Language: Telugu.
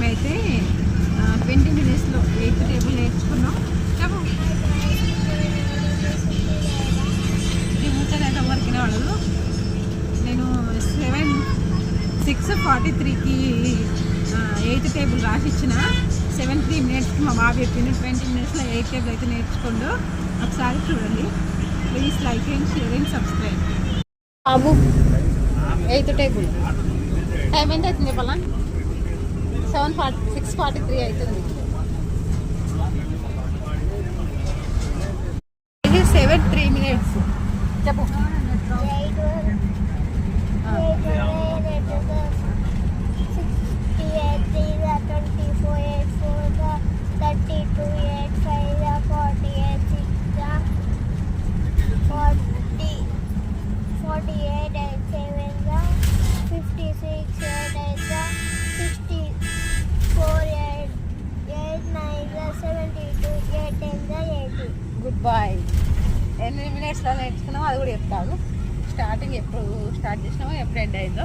మేమైతే ట్వంటీ మినిట్స్లో ఎయిత్ టేబుల్ నేర్చుకున్నాం. నేను సెవెన్ సిక్స్ ఫార్టీ త్రీకి ఎయిత్ టేబుల్ రాసిచ్చిన. సెవెన్ త్రీ మినిట్స్కి మా బాబు చెప్పిన ట్వంటీ మినిట్స్లో ఎయిత్ టేబుల్ అయితే నేర్చుకోండు. ఒకసారి చూడండి. Please like and share and subscribe. Babu eighth table. Time ఎంత అవుతుంది పలా Seven forty six forty three అవుతుంది ఇది సెవెన్ త్రీ మినిట్స్ చెప్పు ఆ. గుడ్ బాయ్ ఎన్ని మినిట్స్లో నేర్చుకున్నామో అది కూడా చెప్తాను. స్టార్టింగ్ ఎప్పుడు స్టార్ట్ చేసినామో ఎప్పుడు ఎండ్ అయిందో.